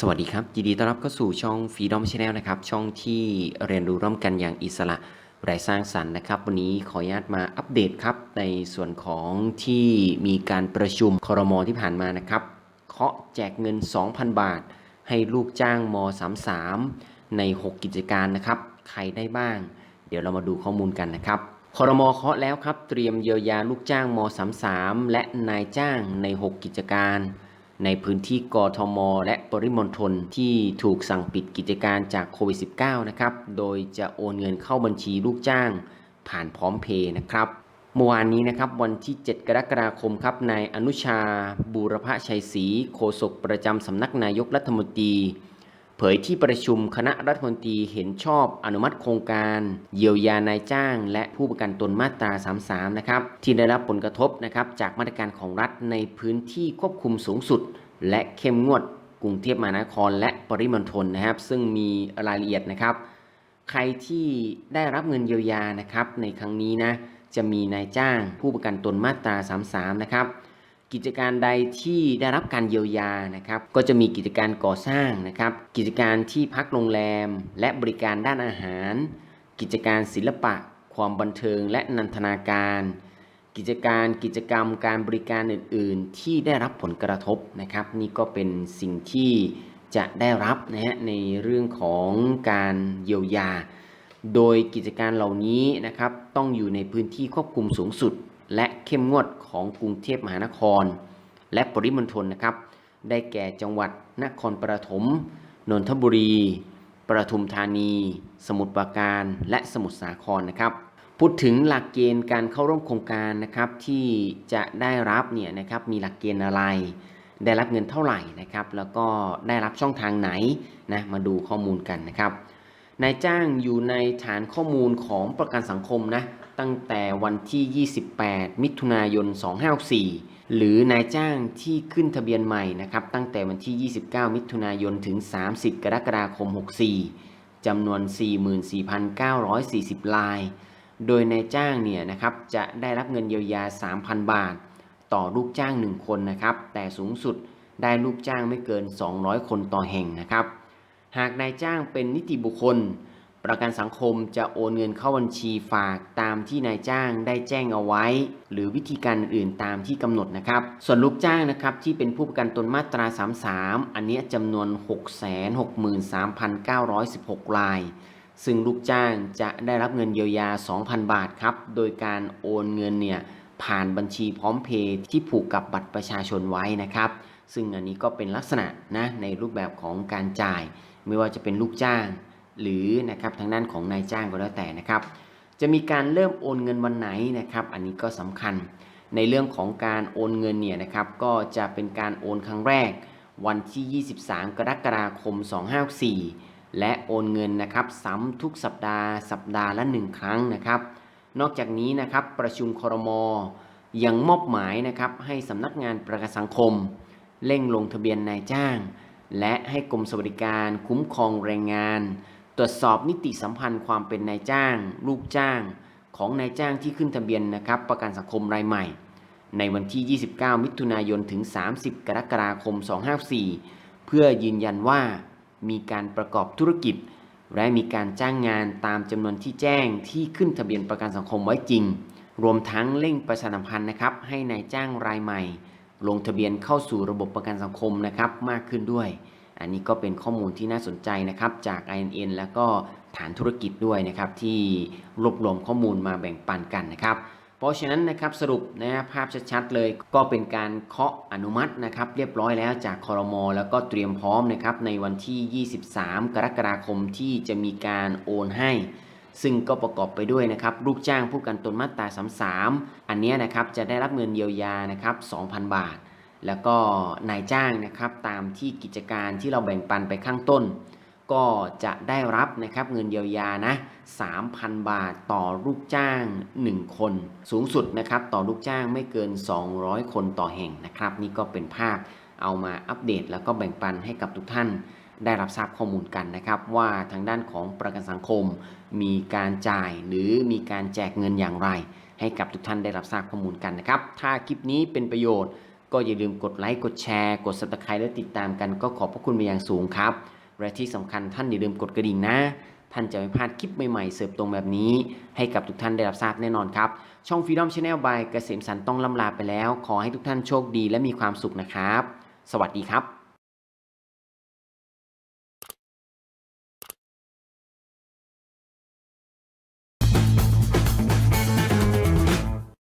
สวัสดีครับ ยินดีต้อนรับเข้าสู่ช่อง Freedom Channel นะครับ ช่องที่เรียนรู้ร่วมกันอย่างอิสระไร้สร้างสรรค์นะครับ วันนี้ขออนุญาตมาอัปเดตครับ ในส่วนของที่มีการประชุมคอรมอที่ผ่านมานะครับ เคาะแจกเงิน 2,000 บาท ให้ลูกจ้างม 33 ใน 6 กิจการนะครับ ใครได้บ้าง เดี๋ยวเรามาดูข้อมูลกันนะครับคอรมอเคาะแล้วครับ เตรียมเยียวยาลูกจ้างม 33 และนายจ้างใน 6 กิจการ ในพื้นที่กทม และปริมณฑลที่ถูกสั่งปิดกิจการจากโควิด -19 นะครับ โดยจะโอนเงินเข้าบัญชีลูกจ้างผ่านพร้อมเพย์นะครับเมื่อวานนี้นะครับวันที่ 7 กรกฎาคมครับนายอนุชาบูรพชัยศรีโฆษกประจำสำนักนายกรัฐมนตรี เผยที่ประชุมคณะรัฐมนตรีเห็นชอบอนุมัติโครงการเยียวยานายจ้าง และผู้ประกันตนมาตรา 33 นะครับที่ได้รับผลกระทบนะครับจากมาตรการของรัฐในพื้นที่ควบคุมสูงสุด และเข้มงวดกรุงเทพมหานครและปริมณฑลนะครับ ซึ่งมีรายละเอียดนะครับ ใครที่ได้รับเงินเยียวยานะครับในครั้งนี้นะจะมีนายจ้างผู้ประกันตนมาตรา 33 นะครับ กิจการใดที่ได้รับการเยียวยานะครับก็จะมีกิจการก่อสร้างนะครับ กิจการที่พักโรงแรม และบริการด้านอาหาร กิจการศิลปะ ความบันเทิงและนันทนาการ กิจการกิจกรรมการบริการอื่น ๆ ที่ได้รับผลกระทบนะครับ นี่ก็เป็นสิ่งที่จะได้รับนะฮะในเรื่องของการเยียวยา โดยกิจการเหล่านี้นะครับต้องอยู่ในพื้นที่ควบคุมสูงสุด และเข้มงวดของกรุงเทพมหานคร และปริมณฑลนะครับ ได้แก่จังหวัดนครปฐมนนทบุรีประทุมธานี สมุทรปราการ และสมุทรสาครนะครับ พูดถึงหลักเกณฑ์การเข้าร่วมโครงการนะครับที่จะได้รับเนี่ยนะครับมีหลักเกณฑ์อะไร ได้รับเงินเท่าไหร่นะครับ แล้วก็ได้รับช่องทางไหนนะมาดูข้อมูลกันนะครับนายจ้างอยู่ในฐานข้อมูลของประกันสังคมนะ ตั้งแต่วันที่ 28 มิถุนายน 2564 หรือนายจ้างที่ขึ้นทะเบียนใหม่นะครับตั้งแต่วันที่ 29 มิถุนายนถึง 30 กรกฎาคม 64 จำนวน 44,940ราย โดยนายจ้างเนี่ยนะครับจะได้รับเงินเยียวยา 3,000 บาท ต่อลูกจ้าง 1 คนนะครับ แต่สูงสุดได้ลูกจ้างไม่เกิน 200 คนต่อแห่งนะครับ หากนายจ้างเป็นนิติบุคคล ประกันสังคมจะโอนเงินเข้าบัญชีฝากตามที่นายจ้างได้แจ้งเอาไว้ หรือวิธีการอื่นตามที่กำหนดนะครับ ส่วนลูกจ้างนะครับที่เป็นผู้ประกันตนมาตรา 33 อันนี้ยจำนวน 663,916 ราย ซึ่งลูกจ้างจะได้รับเงินเยียวยา 2,000 บาทครับ โดยการโอนเงินเนี่ยผ่านบัญชีพร้อมเพย์ที่ผูกกับบัตรประชาชนไว้นะครับ ซึ่งอันนี้ก็เป็นลักษณะนะในรูปแบบของการจ่าย ไม่ว่าจะเป็นลูกจ้าง หรือนะครับทางด้านของนายจ้างก็แล้วแต่นะครับ จะมีการเริ่มโอนเงินวันไหนนะครับ อันนี้ก็สำคัญ ในเรื่องของการโอนเงินเนี่ยนะครับ ก็จะเป็นการโอนครั้งแรก วันที่ 23 กรกฎาคม 254และโอนเงินนะครับซ้ำทุกสัปดาห์ สัปดาห์ละ 1 ครั้งนะครับ นอกจากนี้นะครับประชุมครมยังมอบหมายนะครับให้สำนักงานประกันสังคม เร่งลงทะเบียนนายจ้าง และให้กรมสวัสดิการคุ้มครองแรงงาน ตรวจสอบนิติสัมพันธ์ความเป็นนายจ้าง ลูกจ้าง ของนายจ้างที่ขึ้นทะเบียนนะครับประกันสังคมรายใหม่ ในวันที่ 29 มิถุนายนถึง 30 กรกฎาคม 254 เพื่อยืนยันว่ามีการประกอบธุรกิจ และมีการจ้างงานตามจำนวนที่แจ้งที่ขึ้นทะเบียนประกันสังคมไว้จริง รวมทั้งเร่งประชาสัมพันธ์นะครับให้นายจ้างรายใหม่ ลงทะเบียนเข้าสู่ระบบประกันสังคมนะครับมากขึ้นด้วย อันนี้ก็เป็นข้อมูลที่น่าสนใจนะครับจาก INN แล้วก็ฐานธุรกิจด้วยนะครับที่รวบรวมข้อมูลมาแบ่งปันกันนะครับ เพราะฉะนั้นนะครับสรุปนะภาพชัดๆเลยก็เป็นการเคาะอนุมัตินะครับเรียบร้อยแล้วจากคอรมอแล้วก็เตรียมพร้อมนะครับในวันที่ 23 กรกฎาคมที่จะมีการโอนให้ซึ่งก็ประกอบไปด้วยนะครับลูกจ้างผู้กันตนมาตรา 33 อันนี้นะครับจะได้รับเงินเยียวยานะครับ 2,000 บาท แล้วก็นายจ้างนะครับตามที่กิจการที่เราแบ่งปันไปข้างต้น ก็จะได้รับนะครับเงินเยียวยานะ 3,000 บาทต่อลูกจ้าง 1 คน สูงสุดนะครับต่อลูกจ้างไม่เกิน 200 คนต่อแห่งนะครับ นี่ก็เป็นภาพเอามาอัปเดตแล้วก็แบ่งปันให้กับทุกท่านได้รับทราบข้อมูลกันนะครับว่าทางด้านของประกันสังคม มีการจ่ายหรือมีการแจกเงินอย่างไร ให้กับทุกท่านได้รับทราบข้อมูลกันนะครับ ถ้าคลิปนี้เป็นประโยชน์ ก็อย่าลืมกดไลค์กดแชร์กด subscribe และติดตามกันก็ขอบพระคุณเป็นอย่างสูงครับ และที่สำคัญท่านอย่าลืมกดกระดิ่งนะ ท่านจะไม่พลาดคลิปใหม่ๆ เสิร์ฟตรงแบบนี้ ให้กับทุกท่านได้รับทราบแน่นอนครับ ช่อง Freedom Channel by เกษมสันต์ต้องลำลาไปแล้ว ขอให้ทุกท่านโชคดีและมีความสุขนะครับ สวัสดีครับ